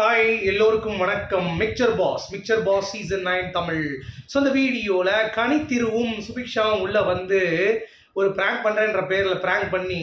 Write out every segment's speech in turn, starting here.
Hi எல்லோருக்கும் வணக்கம். Mixer pass mixer boss season nine Tamil. So இந்த வீடியோவில் கனித்திருவும் சுபிக்ஷாவும் உள்ளே வந்து ஒரு ப்ராங்க் பண்ணுறேன்ற பேரில் ப்ராங்க் பண்ணி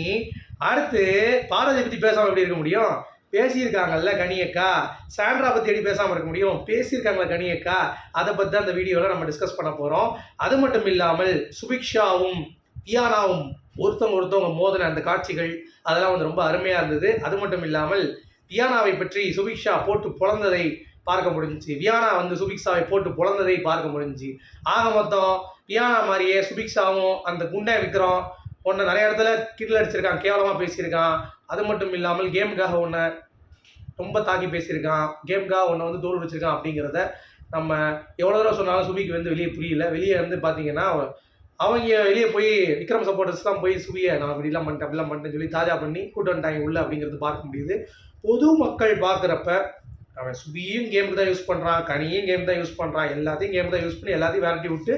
அடுத்து பாரதி பற்றி பேசாமல் எப்படி இருக்க முடியும்? பேசியிருக்காங்கல்ல கனியக்கா சாண்ட்ரா பற்றி எப்படி பேசாமல் இருக்க முடியும்? பேசியிருக்காங்களா கனியக்கா அதை பற்றி தான் இந்த வீடியோவில் நம்ம டிஸ்கஸ் பண்ண போகிறோம் அது மட்டும் இல்லாமல் சுபிக்ஷாவும் தியானாவும் ஒருத்தவங்க ஒருத்தவங்க மோதின அந்த காட்சிகள் அதெல்லாம் வந்து ரொம்ப அருமையாக இருந்தது. அது மட்டும் இல்லாமல் வியானாவை பற்றி சுபிக்ஷா போட்டு பிறந்ததை பார்க்க முடிஞ்சிச்சு. வியானா வந்து சுபிக்ஷாவை போட்டு பிறந்ததை பார்க்க முடிஞ்சிச்சு. ஆக மொத்தம் வியானா மாதிரியே சுபிக்ஷாவும் அந்த குண்டை விக்ரம் உன்னை நிறைய இடத்துல கிட்டில் அடிச்சிருக்கான் கேவலமாக பேசியிருக்கான். அது மட்டும் இல்லாமல் கேமுக்காக உன்னை ரொம்ப தாக்கி பேசியிருக்கான். கேமுக்காக உன்னை வந்து தோல் வச்சிருக்கான் அப்படிங்கிறத நம்ம எவ்வளோ தூரம் சொன்னாலும் சுபிக்கு வந்து வெளியே புரியல. வெளியே வந்து பார்த்தீங்கன்னா அவங்க வெளியே போய் விக்ரம் சப்போர்ட்டர்ஸ் தான் போய் சுவிய நான் இப்படிலாம் பண்ணிட்டேன் அப்படிலாம் பண்ணிட்டேன்னு சொல்லி தாஜா பண்ணி கூட்டு வந்துட்டாங்க உள்ள அப்படிங்கிறது பார்க்க முடியுது. பொது மக்கள் பார்க்குறப்ப அவன் சுபியும் கேம் தான் யூஸ் பண்ணுறான் கனியும் கேம் தான் யூஸ் பண்ணுறான் எல்லாத்தையும் கேம் தான் யூஸ் பண்ணி எல்லாத்தையும் விரட்டி விட்டு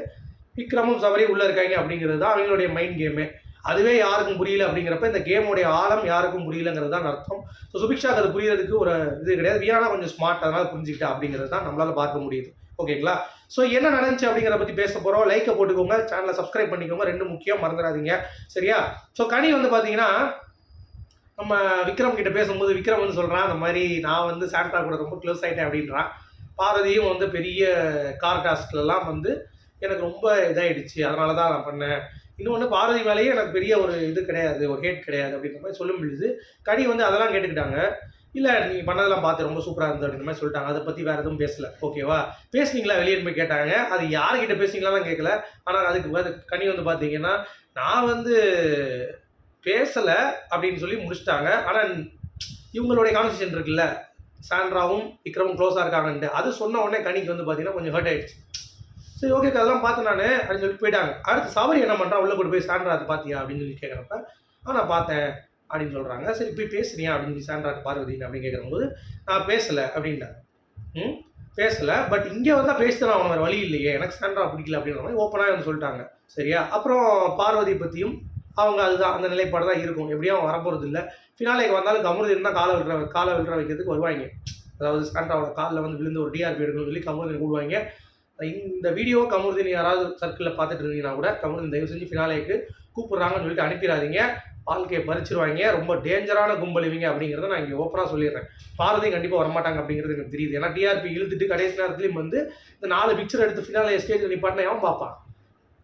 விக்ரமும் சபரியும் உள்ளே இருக்காங்க அப்படிங்கிறது தான் அவங்களுடைய மைண்ட் கேமு அதுவே யாருக்கும் புரியல அப்படிங்கிறப்ப இந்த கேமுடைய ஆழம் யாருக்கும் புரியலங்கிறது தான் அர்த்தம். ஸோ சுபிக்ஷாக்கு அது புரியறதுக்கு ஒரு இது கிடையாது. வியானா கொஞ்சம் ஸ்மார்ட் அதனால் புரிஞ்சுக்கிட்டா அப்படிங்கிறது தான் நம்மளால் பார்க்க முடியுது. ஓகேங்களா? ஸோ என்ன நடந்துச்சு அப்படிங்கிறத பற்றி பேச போகிறோம் லைக்கை போட்டுக்கோங்க. சேனலை சப்ஸ்கிரைப் பண்ணிக்கோங்க. ரெண்டு முக்கியம். மறந்துடாதீங்க. சரியா? ஸோ கனி வந்து பார்த்தீங்கன்னா நம்ம விக்ரம் கிட்ட பேசும்போது விக்ரம் வந்து சொல்கிறான் அந்த மாதிரி நான் வந்து சாண்டா கூட ரொம்ப க்ளோஸ் ஆகிட்டேன் அப்படின்றான். பாரதியும் வந்து பெரிய கார் டாஸ்க்லலாம் வந்து எனக்கு ரொம்ப இதாகிடுச்சு அதனால தான் நான் பண்ணேன். இன்னொன்று பாரதி மேலேயே எனக்கு பெரிய ஒரு இது கிடையாது ஒரு ஹேட் கிடையாது அப்படின்ற மாதிரி சொல்லும் பொழுது கனி வந்து அதெல்லாம் கேட்டுக்கிட்டாங்க. இல்லை நீங்கள் பண்ணதெல்லாம் பார்த்து ரொம்ப சூப்பராக இருந்தது அப்படின்ற மாதிரி சொல்லிட்டாங்க. அதை பற்றி வேறு எதுவும் பேசல. ஓகேவா பேசுனீங்களா வெளியே போய் கேட்டாங்க. அது யார்கிட்ட பேசுனீங்களாம் கேட்கல ஆனால் அதுக்கு கனி வந்து பார்த்தீங்கன்னா நான் வந்து பேசலை அப்படின்னு சொல்லி முடிச்சிட்டாங்க. ஆனால் இவங்களுடைய கான்வர்சேஷன் இருக்குல்ல சாண்ட்ராவும் விக்ரமும் க்ளோஸாக இருக்காங்கன்ட்டு அது சொன்ன உடனே கனிக்கு வந்து பார்த்தீங்கன்னா கொஞ்சம் ஹர்ட் ஆயிடுச்சு. சரி ஓகே அதெல்லாம் பார்த்தேன் நான் அப்படின்னு சொல்லிட்டு போயிட்டாங்க. அடுத்து சவரி என்ன பண்ணுறான் உள்ளே கொண்டு போய் சாண்ட்ரா அது பார்த்தியா அப்படின்னு சொல்லி கேட்குறப்ப ஆனால் பார்த்தேன் அப்படின்னு சொல்கிறாங்க சரி போய் பேசுறியா அப்படின்னு சொல்லி சாண்ட்ரா பார்வதி அப்படின்னு கேட்கும்போது நான் பேசலை அப்படின்ட்டாங்க ம்? பேசலை பட் இங்கே வந்தால் பேசுகிறேன் அவன் வேறு வழி இல்லையே. எனக்கு சாண்ட்ரா பிடிக்கல அப்படின்ற மாதிரி ஓப்பனாக வந்து சொல்லிட்டாங்க. சரியா? அப்புறம் பார்வதி பற்றியும் அவங்க அதுதான் அந்த நிலைப்பாடு தான் இருக்கும். எப்படியும் அவன் வரப்போகிறது இல்லை. ஃபினாலேக்கு வந்தாலும் கமருதீன் தான் காலை விழுற காலை விழுற வைக்கிறதுக்கு வருவாங்க. அதாவது சாண்ட்ராவோட காலில் வந்து விழுந்து ஒரு டிஆர்பி எடுக்கணும்னு சொல்லி கமருதீன் கூடுவாங்க இந்த வீடியோ கமருதீன் யாராவது சர்க்கிளில் பார்த்துட்டு இருந்தீங்கன்னா கூட கமருதீன் தயவு செஞ்சு ஃபினாலேக்கு கூப்பிட்றாங்கன்னு சொல்லிட்டு அனுப்பிடாதீங்க. வாழ்க்கையை பறிச்சிருவாங்க. ரொம்ப டேஞ்சரான கும்பல் இவங்க அப்படிங்கிறத நான் இங்கே ஓப்பனாக சொல்லிடுறேன். பாரதி கண்டிப்பாக வரமாட்டாங்க அப்படிங்கிறது எனக்கு தெரியுது. ஏன்னா டிஆர்பி இழுத்துட்டு கடைசி நேரத்துலையும் வந்து இந்த நாலு பிக்சர் எடுத்து ஃபினாலே ஸ்டேஜில் நிப்பாட்டினா அவன் பார்ப்பான்?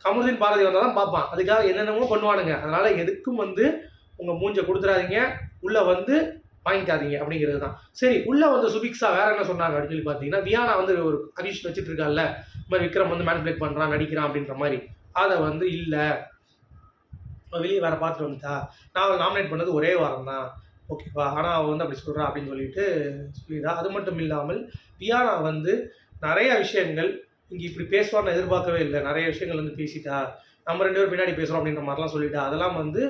கமருதீன் பாரதி வந்தால் தான் பார்ப்பான். அதுக்காக என்னென்னமோ பண்ணுவானுங்க. அதனால் எதுக்கும் வந்து உங்கள் மூஞ்சை கொடுத்துறாதீங்க உள்ளே வந்து வாங்கிக்காதீங்க அப்படிங்கிறது தான். சரி உள்ளே வந்து சுபிக்ஸா வேற என்ன சொன்னாங்க அப்படின்னு சொல்லி பார்த்தீங்கன்னா வியானா வந்து ஒரு ஹரிஷ் வச்சுட்டு இருக்கால இந்த மாதிரி விக்ரம் வந்து மேனிபுலேட் பண்ணுறான் நடிக்கிறான் அப்படின்ற மாதிரி. அதை வந்து இல்லை. வெளியே வேறு பார்த்துட்டு வந்துட்டா. நான் அவளை நாமினேட் பண்ணது ஒரே வாரம் தான் ஓகேவா? ஆனால் அவள் வந்து அப்படி சொல்கிறா அப்படின்னு சொல்லிட்டு சொல்லிடுறா. அது மட்டும் இல்லாமல் பியானா வந்து நிறைய விஷயங்கள் இங்கே இப்படி பேசுவான்னு எதிர்பார்க்கவே இல்லை. நிறைய விஷயங்கள் வந்து பேசிட்டா. நம்ம ரெண்டு பேரும் பின்னாடி பேசுகிறோம் அப்படின்ற மாதிரிலாம் சொல்லிட்டா. அதெல்லாம் வந்து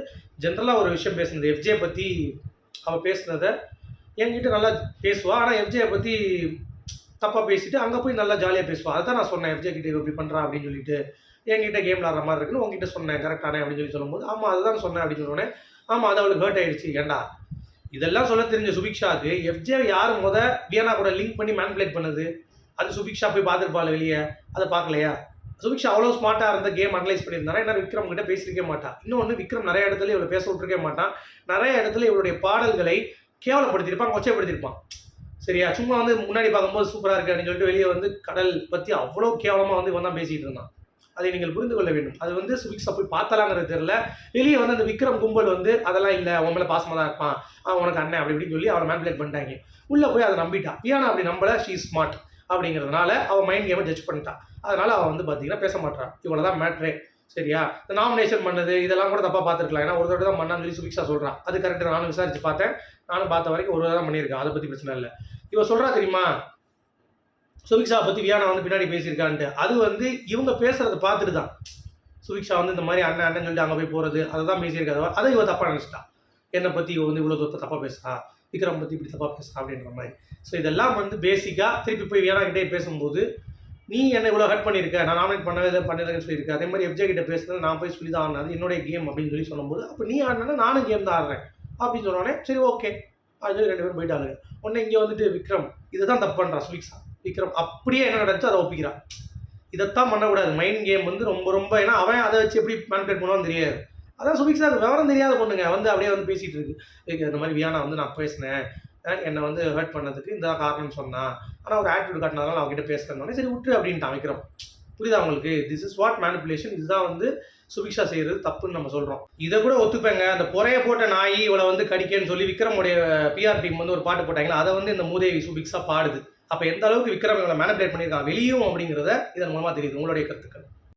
ஜென்ரலாக ஒரு விஷயம் பேசுனது. எஃப்ஜே பற்றி அவள் பேசுனதை என்கிட்ட நல்லா பேசுவாள் ஆனால் எஃப்ஜே பற்றி தப்பாக பேசிட்டு அங்கே போய் நல்லா ஜாலியாக பேசுவாள் அதை தான் நான் சொன்னேன். எஃப்ஜே கிட்ட இப்படி பண்ணுறா அப்படின்னு சொல்லிட்டு. என்கிட்ட கேம் விளாட்ற மாதிரி இருக்குன்னு உங்ககிட்ட சொன்னேன் கரெக்டானே அப்படின்னு சொல்லி சொல்லும்போது ஆமாம் அதுதான் சொன்னேன் அப்படின்னு சொன்னேன் ஆமாம் அது அவளுக்கு ஹர்ட் ஆயிடுச்சு. ஏண்டா? இதெல்லாம் சொல்ல தெரிஞ்ச சுபிக்ஷாக்கு எஃப்ஜே யார் முத வியனா கூட லிங்க் பண்ணி மேனிபுலேட் பண்ணுது? அது சுபிக்ஷா போய் பார்த்துருப்பாள் வெளியே அதை பார்க்கலையா? சுபிக்ஷா அவ்வளோ ஸ்மார்ட்டாக இருந்த கேம் அனலைஸ் பண்ணியிருந்தானா? என்ன விக்ரம் கிட்ட பேசியிருக்கே மாட்டான் இன்னொன்று விக்ரம் நிறைய இடத்துல இவளை பேச விட்டுருக்கே மாட்டான் நிறைய இடத்துல இவளுடைய பாடல்களை கேவலப்படுத்தியிருப்பான் கொச்சைப்படுத்தியிருப்பான். சரியா? சும்மா வந்து முன்னாடி பார்க்கும்போது சூப்பராக இருக்கு அப்படின்னு சொல்லிட்டு வெளியே வந்து கடல் பற்றி அவ்வளோ கேவலமாக வந்து இவன் தான் பேசிகிட்டு இருந்தான். அதை நீங்கள் புரிந்து கொள்ள வேண்டும். அது வந்து சுபிக்ஸா போய் பார்த்தலாங்கிறது தெரியல. வெளியே வந்து அந்த விக்ரம் கும்பல் வந்து அதெல்லாம் இல்லை உன் மேலே பாசமாக தான் இருப்பான். அவன் உனக்கு அண்ணன் அப்படி இப்படின்னு சொல்லி அவனை மேனிபுலேட் பண்ணிட்டாங்க. உள்ளே போய் அதை நம்பிட்டான் பியானா அப்படி நம்பல? ஷீ ஸ்மார்ட் அப்படிங்கிறதுனால அவன் மைண்ட் கேமை ஜட்ஜ் பண்ணிட்டான் அதனால் அவன் வந்து பார்த்தீங்கன்னா பேச மாட்டான் இவ்வளோ தான் மேட்ரே சரியா? இந்த நாமினேஷன் பண்ணது இதெல்லாம் கூட தப்பாக பார்த்துருக்கலாம். ஏன்னா ஒரு தடவை தான் பண்ணான்னு சொல்லி சுபிக்ஷா சொல்கிறான் அது கரெக்டாக நானும் விசாரிச்சு பார்த்தேன். நானும் பார்த்த வரைக்கும் ஒரு தான் பண்ணியிருக்கேன். அதை பற்றி பிரச்சனை இல்லை. இவன் சொல்கிறா தெரியுமா? சுபிக்ஷா பற்றி வியானா வந்து பின்னாடி பேசியிருக்கான்ட்டு. அது வந்து இவங்க பேசுறத பார்த்துட்டு தான். சுபிக்ஷா வந்து இந்த மாதிரி அண்ணன் அண்ணன் சொல்லிட்டு அங்கே போய் போகிறது அதை தான் பேசியிருக்காது அதை இவ தப்பாக நினச்சிட்டான் என்னை பற்றி இவ வந்து இவ்வளோ தூரத்தை தப்பாக பேசுகிறா விக்ரம் பற்றி இப்படி தப்பாக பேசுகிறா அப்படின்ற மாதிரி. ஸோ இதெல்லாம் வந்து பேசிக்காக திருப்பி போய் வியானா கிட்டே பேசும்போது நீ என்னை இவ்வளோ ஹர்ட் பண்ணியிருக்க? நான் நாமினேட் பண்ணவே இல்லை பண்ணிருக்கேன்னு சொல்லியிருக்க. அதே மாதிரி எஃப்ஜே கிட்ட பேசுறது நான் போய் சொல்லி தான் ஆடினேன். அது என்னுடைய கேம் அப்படின்னு சொல்லி சொல்லும்போது அப்போ நீ ஆடினா நானும் கேம் தான் ஆடுறேன். அப்படின்னு சொன்னோடனே சரி ஓகே அது ரெண்டு பேரும் போயிட்டாங்க. உடனே இங்கே வந்துட்டு விக்ரம் இதுதான் தப்பு பண்ணுறான் சுவிக்ஸா விக்ரம் அப்படியே என்ன நடந்துச்சோ அதை ஒப்பிக்கிறான். இதைத்தான் பண்ணக்கூடாது. மைண்ட் கேம் வந்து ரொம்ப ரொம்ப ஏன்னா அவன் அதை வச்சு எப்படி மேனிபுலேட் பண்ணுவான்னு தெரியாது. அதான் சுபிக்ஸா அது விவரம் தெரியாத பொண்ணுங்க. வந்து அப்படியே வந்து பேசிகிட்டு இருக்கு. இந்த மாதிரி வியானா வந்து நான் பேசினேன். என்னை வந்து ஹர்ட் பண்ணதுக்கு இந்த காரணம்னு சொன்னான் ஆனால் ஒரு ஆட்டிடியூட் காட்டினாலும் நான் அவங்ககிட்ட பேசுகிறேன் சரி விட்டு அப்படின்ட்டு வைக்கிறோம் புரியுதா உங்களுக்கு? திஸ் இஸ் வாட் மேனிப்புலேஷன் இதுதான் வந்து சுபிக்ஷா செய்கிறது தப்புன்னு நம்ம சொல்கிறோம் இதை கூட ஒத்துப்பேங்க. அந்த புறைய போட்ட நாய் இவளை வந்து கடிக்கன்னு சொல்லி விக்ரமுடைய பிஆர் டீம் வந்து ஒரு பாட்டு போட்டாங்களா அதை வந்து இந்த மூதேவி சுபிக்ஷா பாடுது. அப்போ எந்த அளவுக்கு விக்ரம் இவங்களை மேனிபுலேட் பண்ணியிருக்கான் வெளியும் அப்படிங்கிறத இதன் மூலமாக தெரியுது உங்களுடைய கருத்துக்கள்.